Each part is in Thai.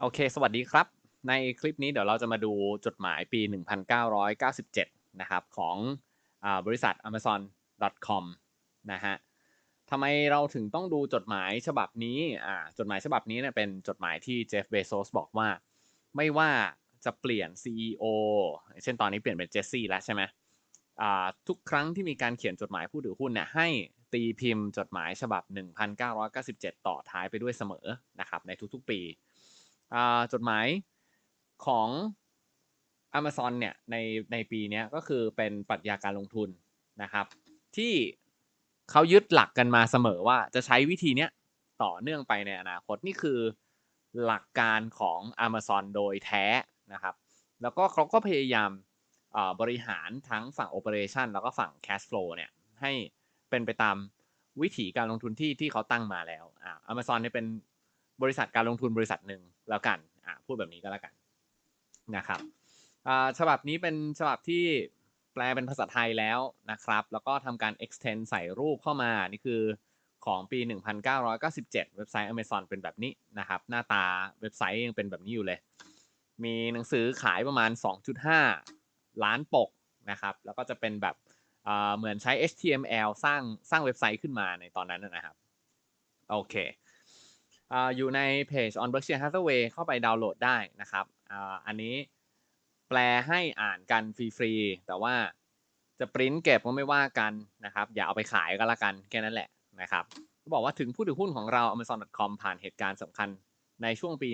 โอเค สวัสดีครับ ในคลิปนี้เดี๋ยวเราจะมาดูจดหมายปี 1997 นะครับ ของอบริษัท amazon.com นะฮะทำไมเราถึงต้องดูจดหมายฉบับนี้อ่าจดหมายฉบับนี้เนี่ยเป็นจดหมายที่เจฟเบโซสบอกว่า ไม่ว่าจะเปลี่ยน CEO เช่นตอนนี้เปลี่ยนเป็นเจสซี่แล้วใช่ไหมอ่าทุกครั้งที่มีการเขียนจดหมายผู้ถือหุ้นเนี่ยให้ตีพิมพ์จดหมายฉบับ 1997 ต่อท้ายไปด้วยเสมอนะครับในทุกๆปี จดหมายของ Amazon เนี่ยในในปีนี้ก็คือเป็นปรัชญาการลงทุนนะครับ ที่เขายึดหลักกันมาเสมอว่าจะใช้วิธีเนี้ยต่อเนื่องไปในอนาคตนี่คือหลักการของ Amazon โดยแท้นะครับ แล้วก็เขาก็พยายามบริหารทั้งฝั่ง Operation แล้วก็ฝั่ง Cash Flow เนี่ยให้เป็นไปตามวิธีการลงทุนที่ที่เขาตั้งมาแล้วอ่า Amazon เนี่ยเป็น บริษัทการลงทุนบริษัทหนึ่งแล้วกันอ่าพูดแบบนี้ก็แล้วกันนะครับอ่าฉบับนี้เป็นฉบับที่แปลเป็นภาษาไทยแล้วนะครับ แล้วก็ทำการ extend ใส่รูปเข้ามานี่คือของปี 1997 เว็บไซต์ Amazon เป็นแบบนี้นะครับ หน้าตาเว็บไซต์ยังเป็นแบบนี้อยู่เลย มีหนังสือขายประมาณ 2.5 ล้านปกนะครับ แล้วก็จะเป็นแบบเหมือนใช้ HTML สร้างสร้างเว็บไซต์ขึ้นมาในตอนนั้นนะครับ โอเค อยู่ในเพจ on Berkshire Hathaway เข้าไปดาวน์โหลดได้นะครับอันนี้แปลให้อ่านกันฟรีๆ แต่ว่าจะปริ้นเก็บก็ไม่ว่ากันนะครับ อย่าเอาไปขายก็แล้วกันแค่นั้นแหละนะครับบอกว่าถึงผู้ถือหุ้นของเรา Amazon.com ผ่านเหตุการณ์สำคัญในช่วงปี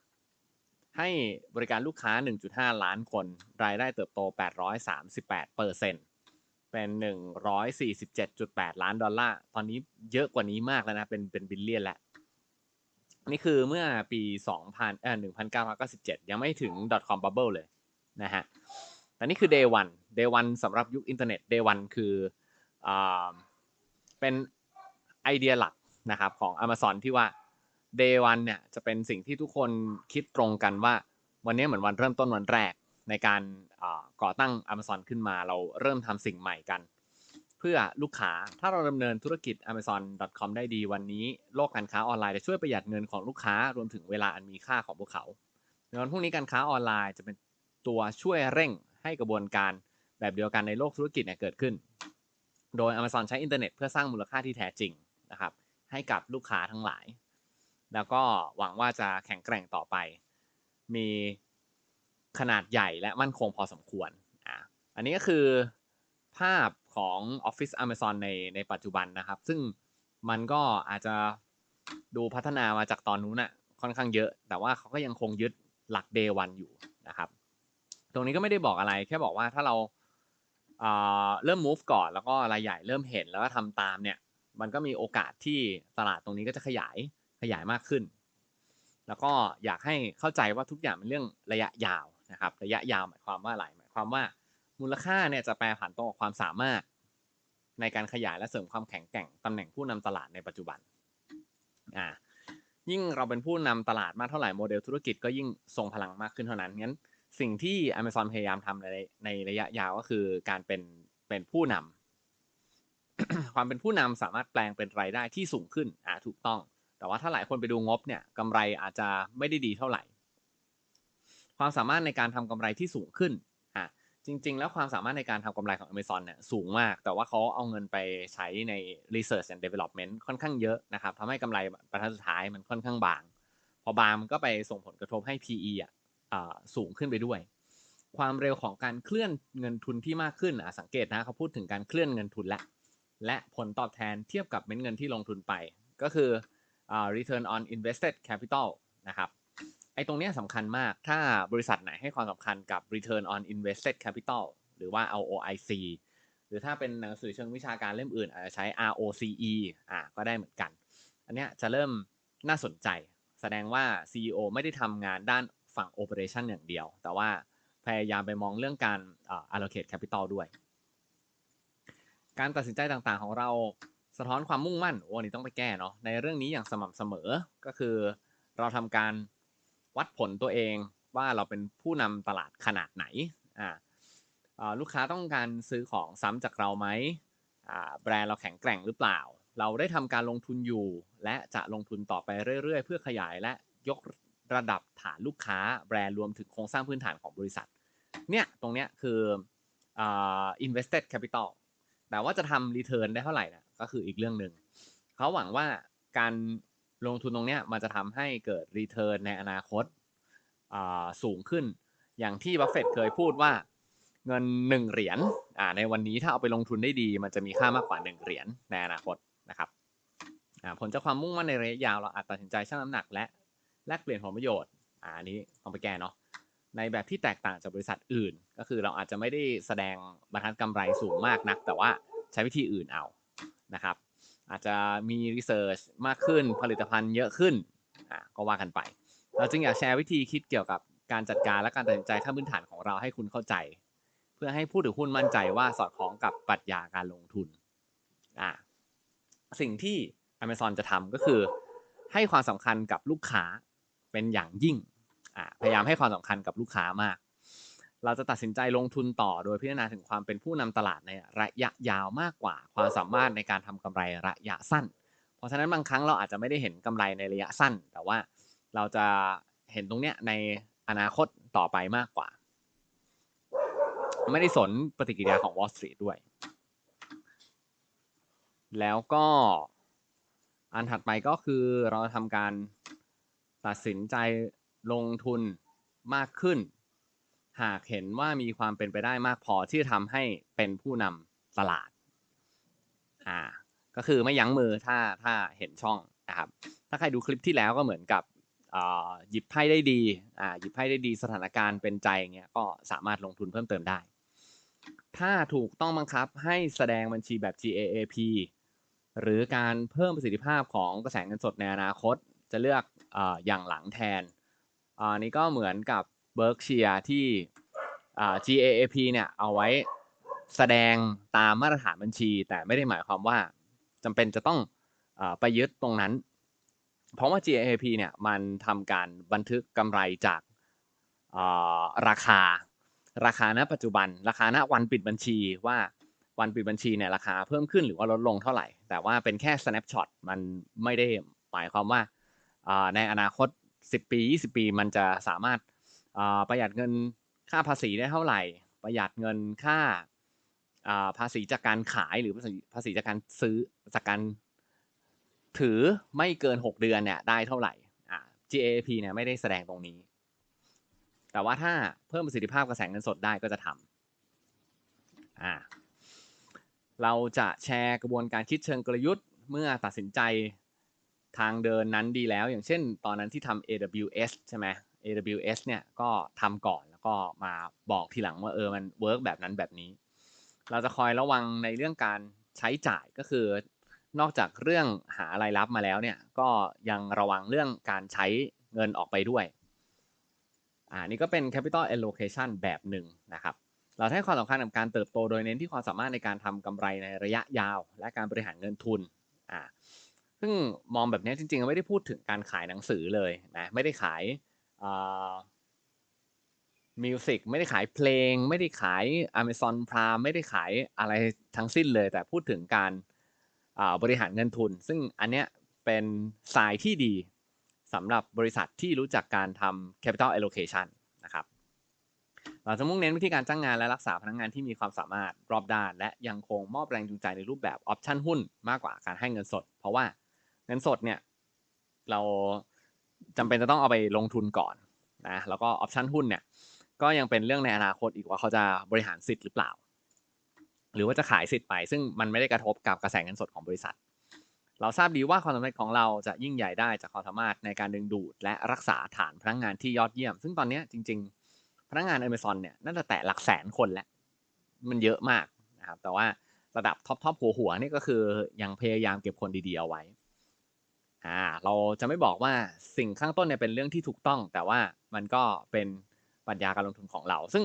1997 ให้บริการลูกค้า 1.5 ล้านคน รายได้เติบโต 838เปอร์เซ็นต์เป็น 147.8 ล้านดอลลาร์ ตอนนี้เยอะกว่านี้มากแล้วนะ เป็นเป็นบิลเลียนแล้ว นี่คือเมื่อปี 2000เอ่อ1997 ยังไม่ถึง .com bubble เลยนะฮะแต่นี่คือ day one day one สำหรับยุคอินเทอร์เน็ต day one คืออ่าเป็นไอเดียหลักนะครับของ Amazon ที่ว่า day one เนี่ยจะเป็นสิ่งที่ทุกคนคิดตรงกันว่า วันนี้เหมือนวันเริ่มต้นวันแรกในการก่อตั้ง Amazon ขึ้นมาเราเริ่มทำสิ่งใหม่กัน พื่อลูกค้า ถ้าเราดำเนินธุรกิจ amazon.com ได้ดีวันนี้ โลกการค้าออนไลน์จะช่วยประหยัดเงินของลูกค้ารวมถึงเวลาอันมีค่าของพวกเขาในวันพรุ่งนี้การค้าออนไลน์จะเป็นตัวช่วยเร่งให้กระบวนการแบบเดียวกันในโลกธุรกิจเนี่ยเกิดขึ้น โดย Amazon ใช้อินเทอร์เน็ตเพื่อสร้างมูลค่าที่แท้จริงนะครับ ให้กับลูกค้าทั้งหลาย แล้วก็หวังว่าจะแข็งแกร่งต่อไป มีขนาดใหญ่และมั่นคงพอสมควรอะอันนี้ก็คือภาพ ของ Office Amazon ในในปัจจุบันนะครับ ซึ่งมันก็อาจจะดูพัฒนามาจากตอนนู้นน่ะค่อนข้างเยอะ แต่ว่าเขาก็ยังคงยึดหลัก day one อยู่นะครับ ตรงนี้ก็ไม่ได้บอกอะไร แค่บอกว่าถ้าเราเริ่ม move ก่อน แล้วก็รายใหญ่เริ่มเห็นแล้วก็ทำตามเนี่ย มันก็มีโอกาสที่ตลาดตรงนี้ก็จะขยายขยายมากขึ้น แล้วก็อยากให้เข้าใจว่าทุกอย่างเป็นเรื่องระยะยาวนะครับ ระยะยาวหมายความว่าอะไร หมายความว่า มูลค่าเนี่ยจะแปรผันตรงกับความสามารถ ในการขยายและเสริมความแข็งแกร่งตำแหน่งผู้นำตลาดในปัจจุบันอ่ายิ่งเราเป็นผู้นำตลาดมากเท่าไหร่โมเดลธุรกิจก็ยิ่งทรงพลังมากขึ้นเท่านั้นงั้นสิ่งที่ Amazon พยายามทำในในระยะยาวก็คือการเป็นเป็นผู้นำความเป็นผู้นำสามารถแปลงเป็นรายได้ที่สูงขึ้นอ่าถูกต้อง แต่ว่าถ้าหลายคนไปดูงบเนี่ยกำไรอาจจะไม่ได้ดีเท่าไหร่ ความสามารถในการทำกำไรที่สูงขึ้น จริง ๆ แล้วความสามารถในการทำกำไรของ Amazon เนี่ยสูงมาก แต่ว่าเขาเอาเงินไปใช้ใน research and development ค่อนข้างเยอะนะครับทำให้กำไรประทัดสุดท้ายมันค่อนข้างบาง พอบางมันก็ไปส่งผลกระทบให้ PE อะสูงขึ้นไปด้วย ความเร็วของการเคลื่อนเงินทุนที่มากขึ้นสังเกตนะเขาพูดถึงการเคลื่อนเงินทุนและ และผลตอบแทนเทียบกับเม็ดเงินที่ลงทุนไป ก็คือ return on invested capital นะครับ ไอ้ตรงนี้สำคัญมาก ถ้าบริษัทไหนให้ความสำคัญกับ return on invested capital หรือว่า ROIC หรือถ้าเป็นหนังสือเชิงวิชาการเล่มอื่นอาจจะใช้ ROCE อ่าก็ได้เหมือนกัน อันเนี้ยจะเริ่มน่าสนใจ แสดงว่า CEO ไม่ได้ทำงานด้านฝั่ง operation อย่างเดียว แต่ว่าพยายามไปมองเรื่องการ allocate capital ด้วย การตัดสินใจต่างๆของเราสะท้อนความมุ่งมั่นโอ้นี่ต้องไปแก้เนาะในเรื่องนี้อย่างสม่ำเสมอก็คือ เราทำการ วัดผลตัวเองว่าเราเป็นผู้นำตลาดขนาดไหนอ่าลูกค้าต้องการซื้อของซ้ำจากเราไหมอ่าแบรนด์เราแข็งแกร่งหรือเปล่า เราได้ทำการลงทุนอยู่ และจะลงทุนต่อไปเรื่อยๆ เพื่อขยายและยกระดับฐานลูกค้าแบรนด์รวมถึงโครงสร้างพื้นฐานของบริษัท เนี่ยตรงเนี้ยคืออ invested capital แต่ว่าจะทำ return ได้เท่าไหร่นะก็คืออีกเรื่องหนึ่งเขาหวังว่าการ ลงทุนตรงเนี้ยมันจะทำให้เกิด return ในอนาคตสูงขึ้น อย่างที่บัฟเฟตเคยพูดว่าเงินหนึ่งเหรียญในวันนี้ถ้าเอาไปลงทุนได้ดี มันจะมีค่ามากกว่าหนึ่งเหรียญในอนาคตนะครับผลจากความมุ่งมั่นในระยะยาวเราอาจตัดสินใจชั่งน้ำหนักและแลกเปลี่ยนผลประโยชน์อันนี้ต้องไปแก้เนาะในแบบที่แตกต่างจากบริษัทอื่น ก็คือเราอาจจะไม่ได้แสดงบรรทัดกำไรสูงมากนัก แต่ว่าใช้วิธีอื่นเอานะครับ จจะมีรีเสิร์ชมากขึ้นผลิตภัณฑ์เยอะขึ้นอ่าก็ว่ากันไป เราจึงอยากแชร์วิธีคิดเกี่ยวกับการจัดการและการตัดสินใจขั้นพื้นฐานของเราให้คุณเข้าใจ เพื่อให้ผู้ถือหุ้นมั่นใจว่าสอดคล้องกับปรัชญาการลงทุนอ่าสิ่งที่ Amazon จะทำก็คือ ให้ความสำคัญกับลูกค้าเป็นอย่างยิ่งอ่าพยายามให้ความสำคัญกับลูกค้ามาก เราจะตัดสินใจลงทุนต่อโดยพิจารณาถึงความเป็นผู้นำตลาดในระยะยาวมากกว่า ความสามารถในการทำกำไรระยะสั้น เพราะฉะนั้นบางครั้งเราอาจจะไม่ได้เห็นกำไรในระยะสั้น แต่ว่าเราจะเห็นตรงเนี้ยในอนาคตต่อไปมากกว่า ไม่ได้สนปฏิกิริยาของ Wall Street ด้วย แล้วก็อันถัดไปก็คือเราทำการตัดสินใจลงทุนมากขึ้น หากเห็นว่ามีความเป็นไปได้มากพอที่จะทำให้เป็นผู้นำตลาด อ่า ก็คือไม่ยั้งมือถ้าถ้าเห็นช่องนะครับ ถ้าใครดูคลิปที่แล้วก็เหมือนกับอ่าหยิบไพ่ได้ดี อ่า หยิบไพ่ได้ดีสถานการณ์เป็นใจเงี้ย ก็สามารถลงทุนเพิ่มเติมได้ ถ้าถูกต้องบังคับให้แสดงบัญชีแบบ GAAP หรือการเพิ่มประสิทธิภาพของกระแสเงินสดในอนาคต จะเลือกอาอย่างหลังแทนอันนี้ก็เหมือนกับ เบิร์กเชียที่ GAAP เนี่ยเอาไว้แสดงตามมาตรฐานบัญชี แต่ไม่ได้หมายความว่าจำเป็นจะต้องอไปยึดตรงนั้น เพราะว่า GAAP เนี่ยมันทำการบันทึกกำไรจากราคา ราคาณปัจจุบัน ราคาณวันปิดบัญชีว่าวันปิดบัญชีเนี่ยราคาเพิ่มขึ้นหรือว่าลดลงเท่าไหร่ แต่ว่าเป็นแค่ snapshot มันไม่ได้หมายความว่าในอนาคต 10 ปี 20 ปี มันจะสามารถ ประหยัดเงินค่าภาษีได้เท่าไหร่ ประหยัดเงินค่าภาษีจากการขายหรือภาษีภาษีจากการซื้อจากการถือไม่เกิน 6 เดือนเนี่ยได้เท่าไหร่ GAAP เนี่ยไม่ได้แสดงตรงนี้ แต่ว่าถ้าเพิ่มประสิทธิภาพกระแสเงินสดได้ก็จะทำอ่าเราจะแชร์กระบวนการคิดเชิงกลยุทธ์เมื่อตัดสินใจทางเดินนั้นดีแล้ว อย่างเช่น ตอนนั้นที่ทำ AWS ใช่ไหม AWS เนี่ยก็ทำก่อนแล้วก็มาบอกทีหลังว่าเออมันเวิร์กแบบนั้นแบบนี้ เราจะคอยระวังในเรื่องการใช้จ่ายก็คือนอกจากเรื่องหารายรับมาแล้วเนี่ยก็ยังระวังเรื่องการใช้เงินออกไปด้วยอ่านี่ก็เป็น capital allocation แบบหนึ่งนะครับ เราให้ความสำคัญกับการเติบโตโดยเน้นที่ความสามารถในการทำกำไรในระยะยาว และการบริหารเงินทุนอ่าซึ่งมองแบบนี้จริงๆ ไม่ได้พูดถึงการขายหนังสือเลยนะไม่ได้ขาย มิวสิกไม่ได้ขายเพลง ไม่ได้ขาย Amazon Prime ไม่ได้ขายอะไรทั้งสิ้นเลย แต่พูดถึงการบริหารเงินทุน ซึ่งอันเนี้ยเป็นสายที่ดีสำหรับบริษัทที่รู้จักการทำ capital allocation นะครับเราจะมุ่งเน้นวิธีการจ้างงานและรักษาพนักงงานที่มีความสามารถรอบด้าน และยังคงมอบแรงจูงใจในรูปแบบออปชั่นหุ้นมากกว่าการให้เงินสด เพราะว่าเงินสดเนี่ยเรา จำเป็นจะต้องเอาไปลงทุนก่อนนะแล้วก็ออปชั่นหุ้นเนี่ยก็ยังเป็นเรื่องในอนาคตอีกว่าเขาจะบริหารสิทธิ์หรือเปล่า หรือว่าจะขายสิทธิ์ไป ซึ่งมันไม่ได้กระทบกับกระแสเงินสดของบริษัท เราทราบดีว่าความสำเร็จของเราจะยิ่งใหญ่ได้จากความสามารถในการดึงดูด และรักษาฐานพนักงงานที่ยอดเยี่ยม ซึ่งตอนนี้จริง ๆ พนักงาน Amazon เนี่ยน่าจะแตะหลักแสนคนแล้วมันเยอะมากนะครับแต่ว่าระดับท็อปทอปหัวหัวนี่ก็คือยังพยายามเก็บคนดีๆเอาไว้ อ่าเราจะไม่บอกว่าสิ่งข้างต้นเนี่ยเป็นเรื่องที่ถูกต้อง แต่ว่ามันก็เป็นปรัชญาการลงทุนของเรา ซึ่ง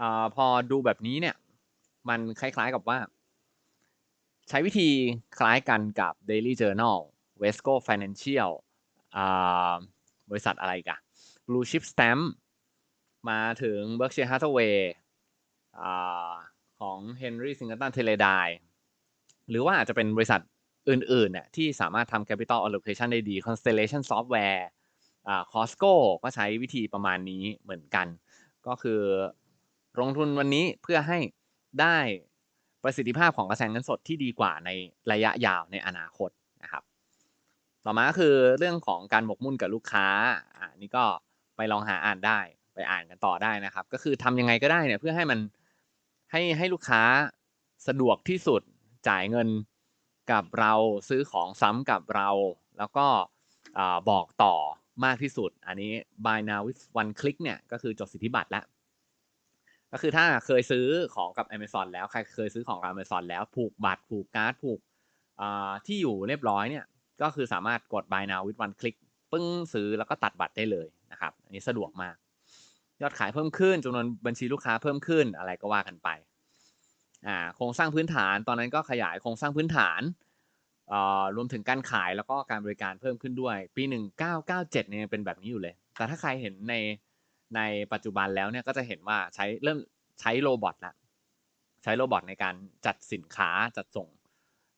อพอดูแบบนี้เนี่ย มันคล้ายๆกับว่า ใช้วิธีคล้ายกันกับ Daily Journal Vesco Financial บริษัทอะไรกัน Blue Chip Stamp มาถึง Berkshire Hathaway อของ Henry Singleton t e l e d i หรือว่าอาจจะเป็นบริษัท อื่นๆเนี่ยที่สามารถทำ capital allocation ได้ดี Constellation Software อ่าคอสโก้ก็ใช้วิธีประมาณนี้เหมือนกัน ก็คือลงทุนวันนี้เพื่อให้ได้ประสิทธิภาพของกระแสเงินสดที่ดีกว่าในระยะยาวในอนาคตนะครับ ต่อมาคือเรื่องของการหมกมุ่นกับลูกค้าอ่านี่ก็ไปลองหาอ่านได้ไปอ่านกันต่อได้นะครับ ก็คือทำยังไงก็ได้เนี่ยเพื่อให้มันให้ให้ลูกค้าสะดวกที่สุดจ่ายเงิน กับเราซื้อของซ้ำกับเรา แล้วก็บอกต่อมากที่สุด อันนี้ buy now with one click เนี่ยก็คือจดสิทธิบัตรแล้ว ก็คือถ้าเคยซื้อของกับ Amazon แล้วใครเคยซื้อของกับ Amazon แล้วผูกบัตรผูกการ์ดผูกที่อยู่เรียบร้อยเนี่ยก็คือสามารถกด buy now with one click ปึ้งซื้อแล้วก็ตัดบัตรได้เลยนะครับ อันนี้สะดวกมาก ยอดขายเพิ่มขึ้นจำนวนบัญชีลูกค้าเพิ่มขึ้นอะไรก็ว่ากันไป อ่าโครงสร้างพื้นฐานตอนนั้นก็ขยายโครงสร้างพื้นฐานอ่ารวมถึงการขายแล้วก็การบริการเพิ่มขึ้นด้วย ปี 1997เนี่ยเป็นแบบนี้อยู่เลย แต่ถ้าใครเห็นในในปัจจุบันแล้วเนี่ยก็จะเห็นว่าใช้เริ่มใช้โรบอทละใช้โรบอทในการจัดสินค้าจัดส่ง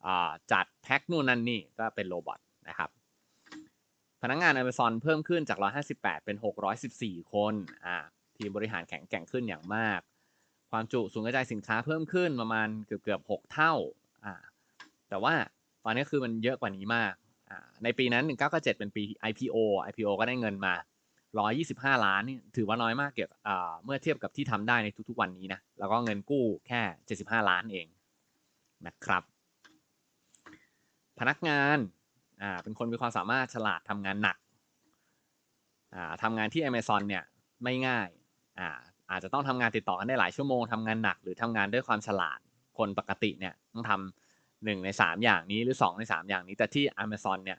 อ่าจัดแพ็คนู่นนั่นนี่ก็เป็นโรบอทนะครับพนักงาน Amazon เพิ่มขึ้นจาก 158 เป็น 614 คน อ่า ทีมบริหารแข็งแกร่งขึ้นอย่างมาก ความจุศูนย์กระจายสินค้าเพิ่มขึ้นประมาณเกือบเกือบ6เท่าอ่าแต่ว่าตอนนี้คือมันเยอะกว่านี้มากอ่าในปีนั้น 1997 เป็นปี IPO IPO ก็ได้เงินมา 125 ล้านนี่ถือว่าน้อยมากเกี่ยวกับเมื่อเทียบกับที่ทำได้ในทุกๆวันนี้นะแล้วก็เงินกู้แค่ 75 ล้านเองนะครับ พนักงานอ่าเป็นคนมีความสามารถฉลาดทำงานหนักอ่าทำงานที่ Amazon เนี่ยไม่ง่ายอ่า อาจจะต้องทำงานติดต่อกันได้หลายชั่วโมงทำงานหนักหรือทำงานด้วยความฉลาดคนปกติเนี่ยต้องทำหนึ่งในสามอย่างนี้หรือสองในสามอย่างนี้แต่ที่ Amazon เนี่ย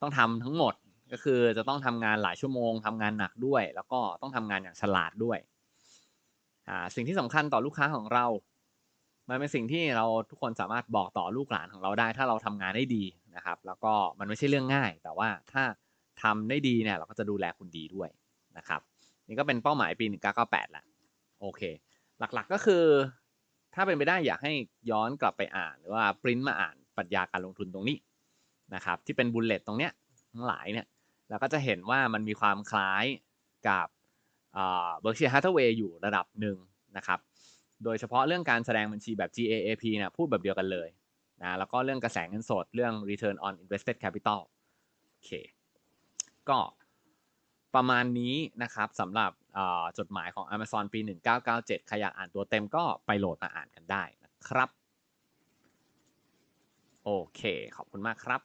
ต้องทำทั้งหมดก็คือจะต้องทำงานหลายชั่วโมงทำงานหนักด้วย แล้วก็ต้องทำงานอย่างฉลาดด้วยอ่าสิ่งที่สำคัญต่อลูกค้าของเรา มันเป็นสิ่งที่เราทุกคนสามารถบอกต่อลูกหลานของเราได้ ถ้าเราทำงานได้ดีนะครับ แล้วก็มันไม่ใช่เรื่องง่าย แต่ว่าถ้าทำได้ดีเนี่ยเราก็จะดูแลคุณดีด้วยนะครับ นี่ก็เป็นเป้าหมายปี 1998แหละโอเค หลักๆก็คือ ถ้าเป็นไปได้อยากให้ย้อนกลับไปอ่าน หรือว่าปริ้นมาอ่านปรัชญาการลงทุนตรงนี้นะครับที่เป็นบุลเลตตรงเนี้ยทั้งหลายเนี่ยเราก็จะเห็นว่ามันมีความคล้ายกับเบอร์เชียร์ฮัตเวย์อยู่ระดับหนึ่งนะครับโดยเฉพาะเรื่องการแสดงบัญชีแบบ GAAP นี่ยพูดแบบเดียวกันเลยนะแล้วก็เรื่องกระแสเงินสดเรื่อง return on invested capital โอเค ก็ ประมาณนี้นะครับสำหรับจดหมายของ Amazon ปี 1997 ใครอยากอ่านตัวเต็มก็ไปโหลดมาอ่านกันได้นะครับ โอเค ขอบคุณมากครับ